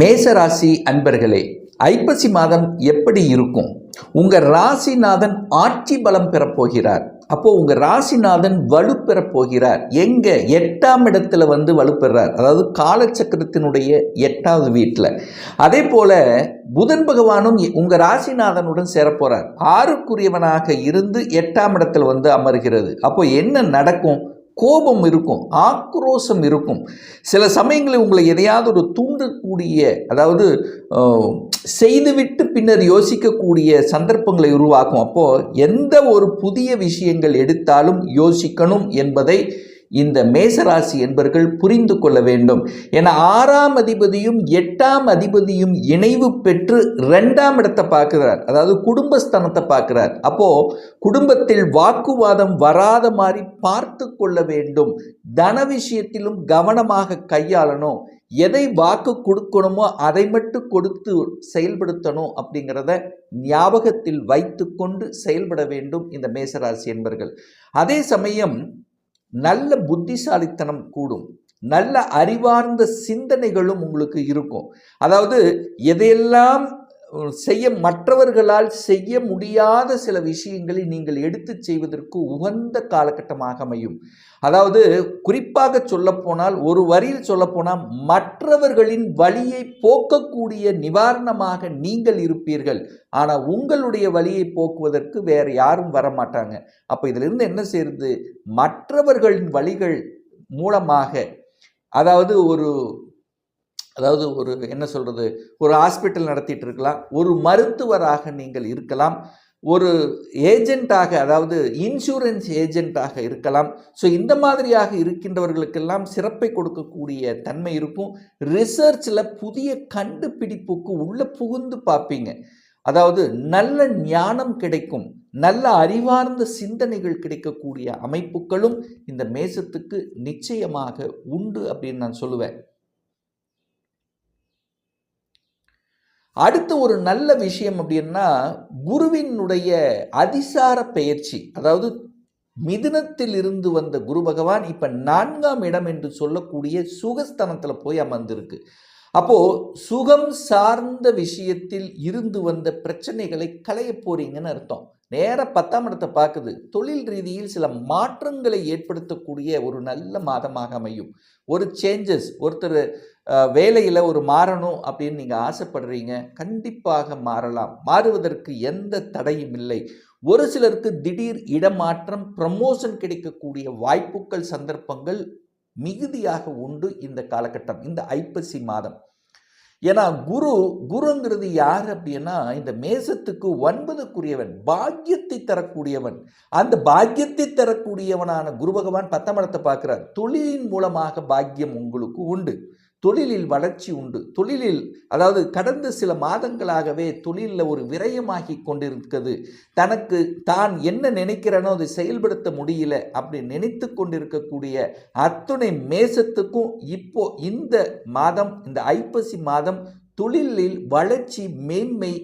மேச ராசி அன்பர்களே ஐப்பசி மாதம் எப்படி இருக்கும்? உங்கள் ராசிநாதன் ஆட்சி பலம் பெறப் போகிறார். உங்கள் ராசிநாதன் வலு பெறப் போகிறார். எங்க? எட்டாம் இடத்துல வந்து வலுப்பெறார் அதாவது காலச்சக்கரத்தினுடைய எட்டாவது வீட்டில் அதே போல் புதன் பகவானும் உங்கள் ராசிநாதனுடன் சேரப்போகிறார் ஆறுக்குரியவனாக இருந்து எட்டாம் இடத்துல வந்து அமர்கிறது. அப்போ என்ன நடக்கும்? கோபம் இருக்கும் ஆக்ரோஷம் இருக்கும். சில சமயங்களில் உங்களை எதையாவது ஒரு தூண்டக்கூடிய அதாவது செய்துவிட்டு பின்னர் யோசிக்கக்கூடிய சந்தர்ப்பங்களை உருவாக்கும். அப்போது எந்த ஒரு புதிய விஷயங்கள் எடுத்தாலும் யோசிக்கணும் என்பதை இந்த மேசராசி என்பர்கள் புரிந்து கொள்ள வேண்டும். என ஆறாம் அதிபதியும் எட்டாம் அதிபதியும் இணைவு பெற்று ரெண்டாம் இடத்தை பார்க்கிறார். அதாவது குடும்பஸ்தானத்தை பார்க்கிறார். அப்போ குடும்பத்தில் வாக்குவாதம் வராத மாதிரி பார்த்து கொள்ள வேண்டும். தன விஷயத்திலும் கவனமாக கையாளணும். எதை வாக்கு கொடுக்கணுமோ அதை மட்டும் கொடுத்து செயல்படுத்தணும் அப்படிங்கிறத ஞாபகத்தில் வைத்துக்கொண்டு செயல்பட வேண்டும் இந்த மேசராசி என்பர்கள். அதே சமயம் நல்ல புத்திசாலித்தனம் கூடும். நல்ல அறிவார்ந்த சிந்தனைகளும் உங்களுக்கு இருக்கும். அதாவது எதையெல்லாம் செய்ய மற்றவர்களால் செய்ய முடியாத சில விஷயங்களை நீங்கள் எடுத்துச் செய்வதற்கு உகந்த காலகட்டமாக அமையும். அதாவது குறிப்பாக சொல்லப்போனால் ஒரு வரியில் சொல்லப்போனால் மற்றவர்களின் வழியை போக்கக்கூடிய நிவாரணமாக நீங்கள் இருப்பீர்கள். ஆனால் உங்களுடைய வழியை போக்குவதற்கு வேறு யாரும் வர மாட்டாங்க அப்போ இதிலிருந்து என்ன செய்யுது மற்றவர்களின் வழிகள் மூலமாக அதாவது ஒரு அதாவது ஒரு என்ன சொல்கிறது ஒரு ஹாஸ்பிட்டல் நடத்திட்டு இருக்கலாம் ஒரு மருத்துவராக நீங்கள் இருக்கலாம். ஒரு ஏஜென்ட்டாக அதாவது இன்சூரன்ஸ் ஏஜென்ட்டாக இருக்கலாம். ஸோ இந்த மாதிரியாக இருக்கின்றவர்களுக்கெல்லாம் சிறப்பை கொடுக்கக்கூடிய தன்மை இருக்கும். ரிசர்ச்சில் புதிய கண்டுபிடிப்புக்கு உள்ளே புகுந்து பார்ப்பீங்க. அதாவது நல்ல ஞானம் கிடைக்கும். நல்ல அறிவார்ந்த சிந்தனைகள் கிடைக்கக்கூடிய அமைப்புகளும் இந்த மேசத்துக்கு நிச்சயமாக உண்டு அப்படின்னு நான் சொல்லுவேன். அடுத்த ஒரு நல்ல விஷயம் அப்படின்னா குருவினுடைய அதிசார பெயர்ச்சி. அதாவது மிதுனத்தில் இருந்து வந்த குரு பகவான் இப்ப நான்காம் இடம் என்று சொல்லக்கூடிய சுகஸ்தனத்தில் போய் அமர்ந்திருக்கு. அப்போ சுகம் சார்ந்த விஷயத்தில் இருந்து வந்த பிரச்சனைகளை களைய போறீங்கன்னு அர்த்தம். நேர பத்தாம் இடத்தை பார்க்குது. தொழில் ரீதியில் சில மாற்றங்களை ஏற்படுத்தக்கூடிய ஒரு நல்ல மாதமாக அமையும். ஒரு சேஞ்சஸ் ஒருத்தர் வேலையில் ஒரு மாறணும் அப்படின்னு நீங்கள் ஆசைப்படுறீங்க கண்டிப்பாக மாறலாம். மாறுவதற்கு எந்த தடையும் இல்லை. ஒரு சிலருக்கு திடீர் இடமாற்றம் ப்ரமோஷன் கிடைக்கக்கூடிய வாய்ப்புகள் சந்தர்ப்பங்கள் மிகுதியாக உண்டு இந்த காலகட்டம் இந்த ஐப்பசி மாதம். ஏன்னா குரு குருங்கிறது யார் அப்படின்னா இந்த மேசத்துக்கு ஒன்பதுக்குரியவன் பாக்கியத்தை தரக்கூடியவன். அந்த பாக்கியத்தை தரக்கூடியவனான குரு பகவான் பத்தாம் இடத்தை பார்க்கிறார். தொழிலின் மூலமாக பாக்கியம் உங்களுக்கு உண்டு. தொழிலில் வளர்ச்சி உண்டு. தொழிலில் அதாவது கடந்த சில மாதங்களாகவே தொழிலில் ஒரு விரயமாகி கொண்டிருக்கிறது. தனக்கு தான் என்ன நினைக்கிறனோ அதை செயல்படுத்த முடியல அப்படி நினைத்து கொண்டிருக்கக்கூடிய அத்துணை மேசத்துக்கும் இப்போ இந்த மாதம் இந்த ஐப்பசி மாதம் தொழிலில் வளர்ச்சி மேன்மை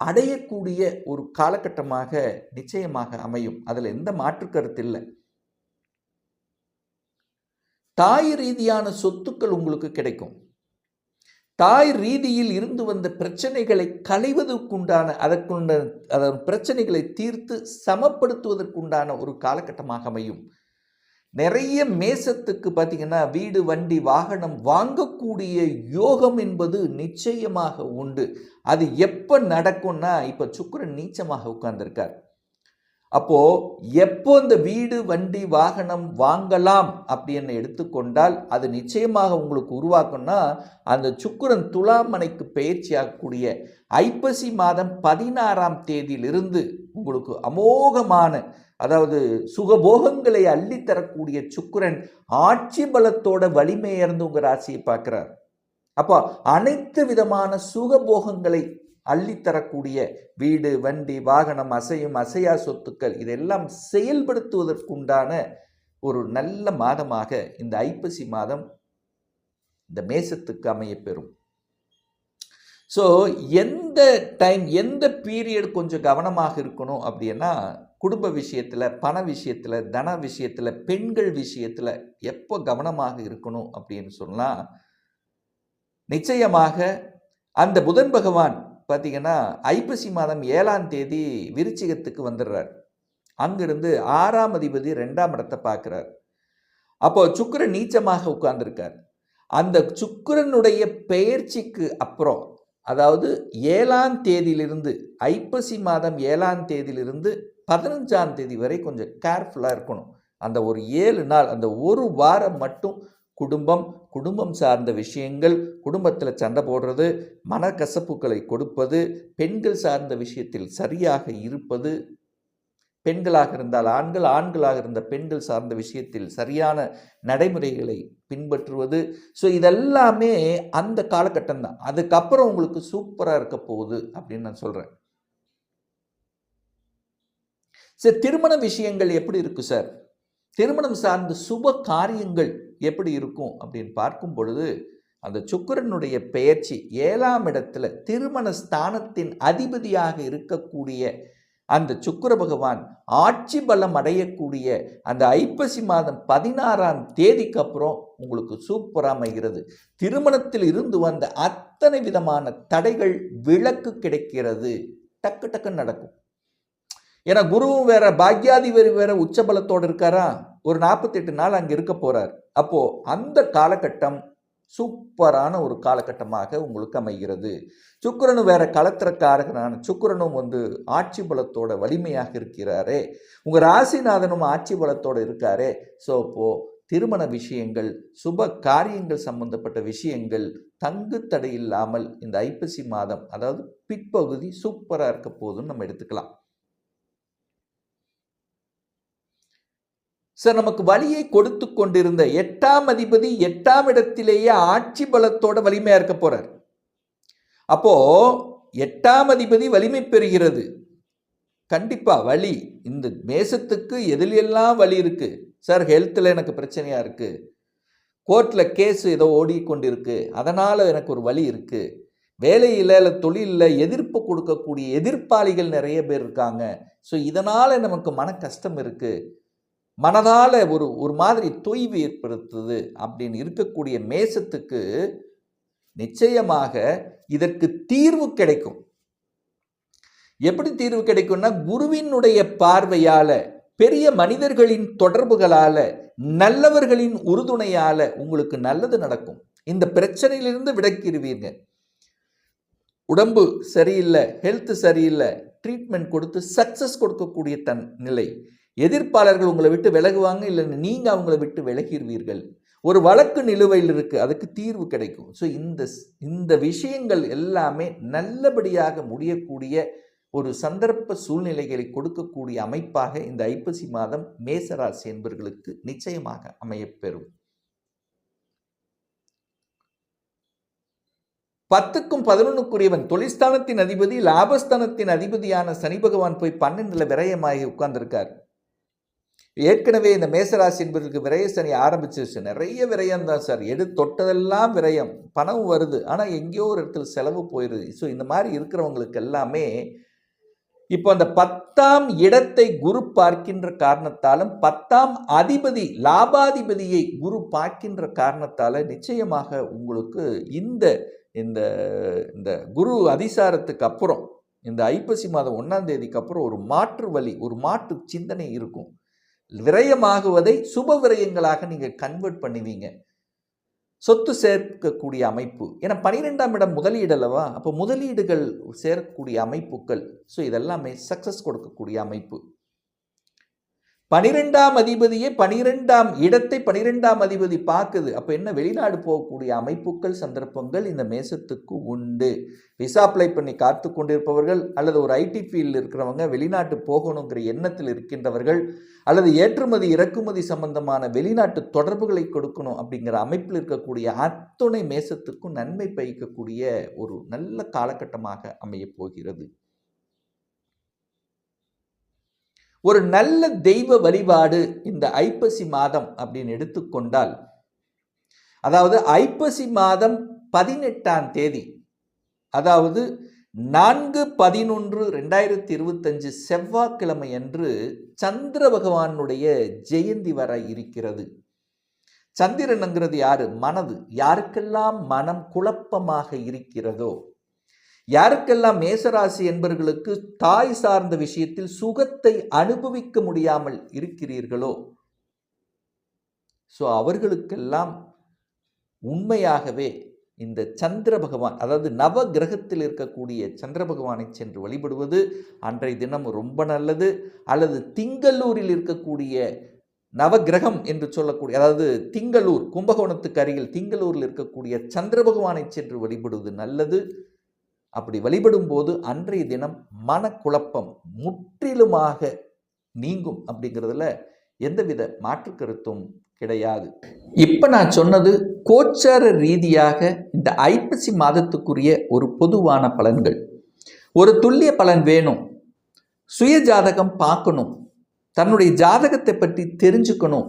அடையக்கூடிய ஒரு காலகட்டமாக நிச்சயமாக அமையும். அதில் எந்த மாற்று கருத்து இல்லை. தாய் ரீதியான சொத்துக்கள் உங்களுக்கு கிடைக்கும். தாய் ரீதியில் இருந்து வந்த பிரச்சனைகளை களைவதற்குண்டான அதற்குண்ட அதன் பிரச்சனைகளை தீர்த்து சமப்படுத்துவதற்குண்டான ஒரு காலகட்டமாக அமையும். நிறைய மேசத்துக்கு பார்த்தீங்கன்னா வீடு வண்டி வாகனம் வாங்கக்கூடிய யோகம் என்பது நிச்சயமாக உண்டு. அது எப்போ நடக்கும்னா இப்போ சுக்கிரன் நீச்சமாக உட்கார்ந்திருக்கார். அப்போ எப்போ இந்த வீடு வண்டி வாகனம் வாங்கலாம் அப்படின்னு எடுத்துக்கொண்டால் அது நிச்சயமாக உங்களுக்கு உருவாக்கும்னா அந்த சுக்கிரன் துலாமனைக்கு பயிற்சியாகக்கூடிய ஐப்பசி மாதம் பதினாறாம் தேதியிலிருந்து உங்களுக்கு அமோகமான அதாவது சுகபோகங்களை அள்ளித்தரக்கூடிய சுக்கிரன் ஆட்சி பலத்தோட வலிமையர்ந்து உங்கள் ராசியை பார்க்கிறார். அப்போ அனைத்து விதமான சுகபோகங்களை அள்ளித்தரக்கூடிய வீடு வண்டி வாகனம் அசையும் அசையா சொத்துக்கள் இதெல்லாம் செயல்படுத்துவதற்குண்டான ஒரு நல்ல மாதமாக இந்த ஐப்பசி மாதம் இந்த மேசத்துக்கு அமையப்பெறும். ஸோ எந்த டைம் எந்த பீரியட் கொஞ்சம் கவனமாக இருக்கணும் அப்படின்னா குடும்ப விஷயத்தில் பண விஷயத்தில் தன விஷயத்தில் பெண்கள் விஷயத்தில் எப்போ கவனமாக இருக்கணும் அப்படின்னு சொன்னால் நிச்சயமாக அந்த புதன் பகவான் பார்த்தீங்கன்னா ஐப்பசி மாதம் ஏழாம் தேதி விருச்சிகத்துக்கு வந்துடுறார். அங்கிருந்து ஆறாம் அதிபதி ரெண்டாம் இடத்தை பார்க்குறார். அப்போ சுக்கரன் நீச்சமாக உட்கார்ந்துருக்கார். அந்த சுக்கரனுடைய பெயர்ச்சிக்கு அப்புறம் அதாவது ஏழாம் தேதியிலிருந்து ஐப்பசி மாதம் ஏழாம் தேதியிலிருந்து பதினஞ்சாம் தேதி வரை கொஞ்சம் கேர்ஃபுல்லாக இருக்கணும். அந்த ஒரு ஏழு நாள் அந்த ஒரு வாரம் மட்டும் குடும்பம் குடும்பம் சார்ந்த விஷயங்கள் குடும்பத்தில் சண்டை போடுறது மனக்கசப்புகளை கொடுப்பது பெண்கள் சார்ந்த விஷயத்தில் சரியாக இருப்பது பெண்களாக இருந்தால் ஆண்கள் ஆண்களாக இருந்த பெண்கள் சார்ந்த விஷயத்தில் சரியான நடைமுறைகளை பின்பற்றுவது. ஸோ இதெல்லாமே அந்த காலகட்டம் தான் அதுக்கப்புறம் உங்களுக்கு சூப்பராக இருக்க போகுது அப்படின்னு நான் சொல்கிறேன் சார் திருமண விஷயங்கள் எப்படி இருக்கு சார் திருமணம் சார்ந்த சுப காரியங்கள் எப்படி இருக்கும் அப்படின்னு பார்க்கும் பொழுது அந்த சுக்கிரனுடைய பெயர்ச்சி ஏழாம் இடத்துல திருமண ஸ்தானத்தின் அதிபதியாக இருக்கக்கூடிய அந்த சுக்கிர பகவான் ஆட்சி பலம் அடையக்கூடிய அந்த ஐப்பசி மாதம் பதினாறாம் தேதிக்கு அப்புறம் உங்களுக்கு சூப்பராக அமைகிறது. திருமணத்தில் இருந்து வந்த அத்தனை விதமான தடைகள் விளக்கு கிடைக்கிறது. டக்கு டக்குன்னு நடக்கும். ஏன்னா குருவும் வேற பாக்யாதிபதி வேற உச்சபலத்தோடு இருக்காரா? ஒரு நாற்பத்தெட்டு நாள் அங்கே இருக்க போகிறார் அப்போது அந்த காலகட்டம் சூப்பரான ஒரு காலகட்டமாக உங்களுக்கு அமைகிறது. சுக்கிரனு வேற களத்திரக்காரகனான சுக்கிரனும் வந்து ஆட்சி பலத்தோட வலிமையாக இருக்கிறாரே. உங்கள் ராசிநாதனும் ஆட்சி பலத்தோடு இருக்காரே. ஸோ அப்போது திருமண விஷயங்கள் சுப காரியங்கள் சம்பந்தப்பட்ட விஷயங்கள் தங்கு தடை இல்லாமல் இந்த ஐப்பசி மாதம் அதாவது பிற்பகுதி சூப்பராக இருக்க போதுன்னு நம்ம எடுத்துக்கலாம். சார் நமக்கு வழியை கொடுத்து கொண்டிருந்த எட்டாம் அதிபதி எட்டாம் இடத்திலேயே ஆட்சி பலத்தோட வலிமையா இருக்க போறார். அப்போ எட்டாம் அதிபதி வலிமை பெறுகிறது. கண்டிப்பா வலி. இந்த மேசத்துக்கு எதிலெல்லாம் வலி இருக்கு? சார் ஹெல்த்தில் எனக்கு பிரச்சனையா இருக்கு. கோர்ட்டில் கேஸ் ஏதோ ஓடிக்கொண்டிருக்கு அதனால் எனக்கு ஒரு வழி இருக்கு. வேலையில் இல்லை தொழிலில் எதிர்ப்பு கொடுக்கக்கூடிய எதிர்ப்பாளிகள் நிறைய பேர் இருக்காங்க. ஸோ இதனால் நமக்கு மன கஷ்டம் இருக்குது மனதால் ஒரு ஒரு மாதிரி தொய்வு ஏற்படுத்துது அப்படின்னு இருக்கக்கூடிய மேசத்துக்கு நிச்சயமாக இதற்கு தீர்வு கிடைக்கும். எப்படி தீர்வு கிடைக்கும்னா குருவினுடைய பார்வையால் பெரிய மனிதர்களின் தொடர்புகளால் நல்லவர்களின் உறுதுணையால் உங்களுக்கு நல்லது நடக்கும். இந்த பிரச்சனையிலிருந்து விடக்கிடுவீங்க உடம்பு சரியில்லை ஹெல்த் சரியில்லை ட்ரீட்மெண்ட் கொடுத்து சக்ஸஸ் கொடுக்கக்கூடிய தன் நிலை. எதிர்ப்பாளர்கள் உங்களை விட்டு விலகுவாங்க இல்லைன்னு நீங்கள் அவங்கள விட்டு விலகிடுவீர்கள் ஒரு வழக்கு நிலுவையில் இருக்குது அதுக்கு தீர்வு கிடைக்கும். ஸோ இந்த இந்த விஷயங்கள் எல்லாமே நல்லபடியாக முடியக்கூடிய ஒரு சந்தர்ப்ப சூழ்நிலைகளை கொடுக்கக்கூடிய அமைப்பாக இந்த ஐப்பசி மாதம் மேசராசி என்பவர்களுக்கு நிச்சயமாக அமையப்பெறும். பத்துக்கும் பதினொன்றுக்குரியவன் தொழிற்ஸ்தானத்தின் அதிபதி லாபஸ்தானத்தின் அதிபதியான சனி பகவான் போய் பன்னெண்டில் விரயமாகி உட்கார்ந்திருக்கார். ஏற்கனவே இந்த மேசராசி என்பதற்கு விரய சனி ஆரம்பிச்சிருச்சு. நிறைய விரயம் தான் சார். எடு தொட்டதெல்லாம் விரயம். பணம் வருது. ஆனால் எங்கேயோ ஒரு இடத்துல செலவு போயிடுது ஸோ இந்த மாதிரி இருக்கிறவங்களுக்கு எல்லாமே இப்போ அந்த பத்தாம் இடத்தை குரு பார்க்கின்ற காரணத்தாலும் பத்தாம் அதிபதி லாபாதிபதியை குரு பார்க்கின்ற காரணத்தால் நிச்சயமாக உங்களுக்கு இந்த இந்த இந்த குரு அதிசாரத்துக்கு அப்புறம் இந்த ஐப்பசி மாதம் ஒன்றாம் தேதிக்கு அப்புறம் ஒரு மாற்று வழி ஒரு மாற்று சிந்தனை இருக்கும். விரயமாகுவதை சுப விரயங்களாக நீங்கள் கன்வெர்ட் பண்ணுவீங்க. சொத்து சேர்க்கக்கூடிய அமைப்பு. ஏன்னா பனிரெண்டாம் இடம் முதலீடு அல்லவா? அப்போ முதலீடுகள் சேர்க்கக்கூடிய அமைப்புகள். ஸோ இதெல்லாமே சக்ஸஸ் கொடுக்கக்கூடிய அமைப்பு. பனிரெண்டாம் அதிபதியே பனிரெண்டாம் இடத்தை பனிரெண்டாம் அதிபதி பார்க்குது. அப்போ என்ன? வெளிநாடு போகக்கூடிய அமைப்புகள் சந்தர்ப்பங்கள் இந்த மேசத்துக்கு உண்டு. விசா அப்ளை பண்ணி காத்து கொண்டிருப்பவர்கள் அல்லது ஒரு ஐடி ஃபீல்டில் இருக்கிறவங்க வெளிநாட்டு போகணுங்கிற எண்ணத்தில் இருக்கின்றவர்கள் அல்லது ஏற்றுமதி இறக்குமதி சம்பந்தமான வெளிநாட்டு தொடர்புகளை கொடுக்கணும் அப்படிங்கிற அமைப்பில் இருக்கக்கூடிய அத்துணை மேசத்துக்கும் நன்மை பயக்கக்கூடிய ஒரு நல்ல காலகட்டமாக அமையப் போகிறது. ஒரு நல்ல தெய்வ வழிபாடு இந்த ஐப்பசி மாதம் அப்படின்னு எடுத்துக்கொண்டால் அதாவது ஐப்பசி மாதம் பதினெட்டாம் தேதி அதாவது நான்கு பதினொன்று ரெண்டாயிரத்தி இருபத்தஞ்சு செவ்வாய்க்கிழமை அன்று சந்திர பகவானுடைய ஜெயந்தி வர இருக்கிறது. சந்திரனுங்கிறது யாரு? மனது. யாருக்கெல்லாம் மனம் குழப்பமாக இருக்கிறதோ யாருக்கெல்லாம் மேசராசி என்பவர்களுக்கு தாய் சார்ந்த விஷயத்தில் சுகத்தை அனுபவிக்க முடியாமல் இருக்கிறீர்களோ? ஸோ அவர்களுக்கெல்லாம் உண்மையாகவே இந்த சந்திர பகவான் அதாவது நவ கிரகத்தில் இருக்கக்கூடிய சந்திர பகவானை சென்று வழிபடுவது அன்றைய தினம் ரொம்ப நல்லது. அல்லது திங்களூரில் இருக்கக்கூடிய நவகிரகம் என்று சொல்லக்கூடிய அதாவது திங்களூர் கும்பகோணத்துக்கு அருகில் திங்களூரில் இருக்கக்கூடிய சந்திர பகவானை சென்று வழிபடுவது நல்லது. அப்படி வழிபடும் போது அன்றைய தினம் மனக்குழப்பம் முற்றிலுமாக நீங்கும் அப்படிங்கிறதுல எந்தவித மாற்று கருத்தும் கிடையாது. இப்போ நான் சொன்னது கோச்சார ரீதியாக இந்த ஐப்பசி மாதத்துக்குரிய ஒரு பொதுவான பலன்கள். ஒரு துல்லிய பலன் வேணும். சுய ஜாதகம் பார்க்கணும். தன்னுடைய ஜாதகத்தை பற்றி தெரிஞ்சுக்கணும்.